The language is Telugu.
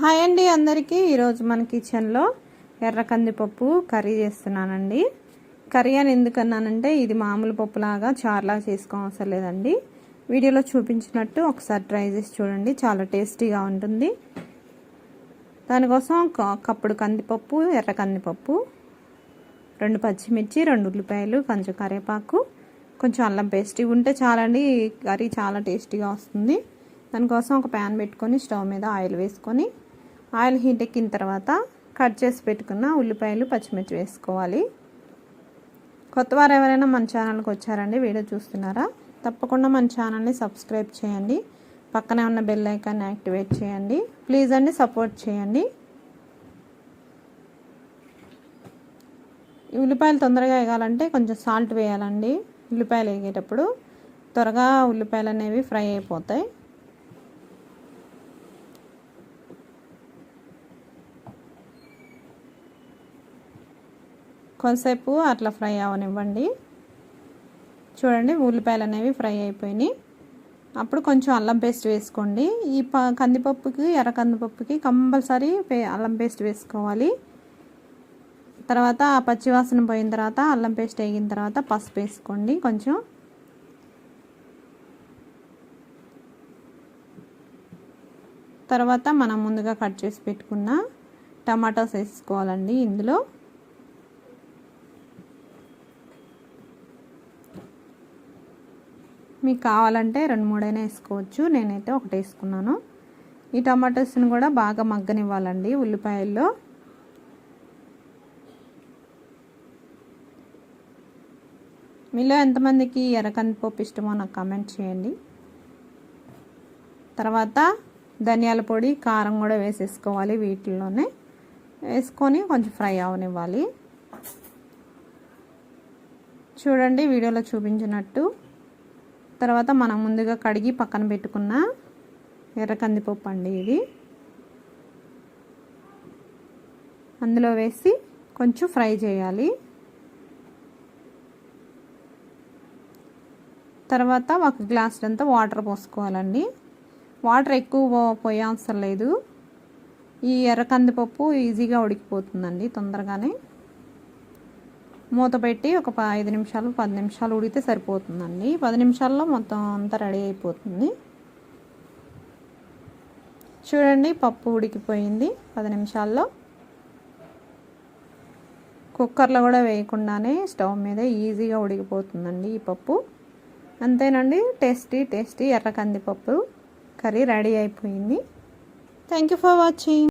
హాయ్ అండి అందరికీ. ఈరోజు మన కిచెన్లో ఎర్ర కందిపప్పు కర్రీ చేస్తున్నానండి. కర్రీ అని ఎందుకన్నానంటే ఇది మామూలు పప్పులాగా చారులా చేసుకోవసరం లేదండి. వీడియోలో చూపించినట్టు ఒకసారి ట్రై చేసి చూడండి. చాలా టేస్టీగా ఉంటుంది. దానికోసం కప్పుడు కందిపప్పు ఎర్ర కందిపప్పు రెండు పచ్చిమిర్చి రెండు ఉల్లిపాయలు కొంచెం కరివేపాకు కొంచెం అల్లం పేస్ట్. ఇవి ఉంటే చాలండి కర్రీ చాలా టేస్టీగా వస్తుంది. దానికోసం ఒక ప్యాన్ పెట్టుకొని స్టవ్ మీద ఆయిల్ వేసుకొని ఆయిల్ హీట్ ఎక్కిన తర్వాత కట్ చేసి పెట్టుకున్న ఉల్లిపాయలు పచ్చిమిర్చి వేసుకోవాలి. కొత్తవారు ఎవరైనా మన ఛానల్కి వచ్చారండి వీడియో చూస్తున్నారా? తప్పకుండా మన ఛానల్ని సబ్స్క్రైబ్ చేయండి. పక్కనే ఉన్న బెల్ ఐకాన్ని యాక్టివేట్ చేయండి. ప్లీజ్ అండి సపోర్ట్ చేయండి. ఉల్లిపాయలు తొందరగా వేయాలంటే కొంచెం సాల్ట్ వేయాలండి. ఉల్లిపాయలు వేగేటప్పుడు త్వరగా ఉల్లిపాయలు అనేవి ఫ్రై అయిపోతాయి. కొంతసేపు అట్లా ఫ్రై అవనివ్వండి. చూడండి ఉల్లిపాయలు అనేవి ఫ్రై అయిపోయినాయి. అప్పుడు కొంచెం అల్లం పేస్ట్ వేసుకోండి. ఈ ప కందిపప్పుకి ఎర్ర కందిపప్పుకి కంపల్సరీ అల్లం పేస్ట్ వేసుకోవాలి. తర్వాత ఆ పచ్చివాసన పోయిన తర్వాత అల్లం పేస్ట్ వేగిన తర్వాత పసుపు వేసుకోండి కొంచెం. తర్వాత మనం ముందుగా కట్ చేసి పెట్టుకున్న టమాటోస్ వేసుకోవాలండి ఇందులో. మీకు కావాలంటే రెండు మూడైనా వేసుకోవచ్చు. నేనైతే ఒకటి వేసుకున్నాను. ఈ టమాటోస్ని కూడా బాగా మగ్గనివ్వాలండి ఉల్లిపాయల్లో. మీలో ఎంతమందికి ఎర్రకందిపప్పు ఇష్టమో నాకు కామెంట్ చేయండి. తర్వాత ధనియాల పొడి కారం కూడా వేసేసుకోవాలి వీటిల్లోనే. వేసుకొని కొంచెం ఫ్రై అవనివ్వాలి. చూడండి వీడియోలో చూపించినట్టు. తర్వాత మనం ముందుగా కడిగి పక్కన పెట్టుకున్న ఎర్ర కందిపప్పు అండి ఇది. అందులో వేసి కొంచెం ఫ్రై చేయాలి. తర్వాత ఒక గ్లాస్ అంతా వాటర్ పోసుకోవాలండి. వాటర్ ఎక్కువ పోయే అవసరం లేదు. ఈ ఎర్ర కందిపప్పు ఈజీగా ఉడికిపోతుందండి తొందరగానే. మూత పెట్టి ఒక ఐదు నిమిషాలు పది నిమిషాలు ఉడికితే సరిపోతుందండి. పది నిమిషాల్లో మొత్తం అంతా రెడీ అయిపోతుంది. చూడండి పప్పు ఉడికిపోయింది. పది నిమిషాల్లో. కుక్కర్లో కూడా వేయకుండానే స్టవ్ మీద ఈజీగా ఉడికిపోతుందండి ఈ పప్పు. అంతేనండి టేస్టీ టేస్టీ ఎర్ర కందిపప్పు కర్రీ రెడీ అయిపోయింది. Thank you for watching.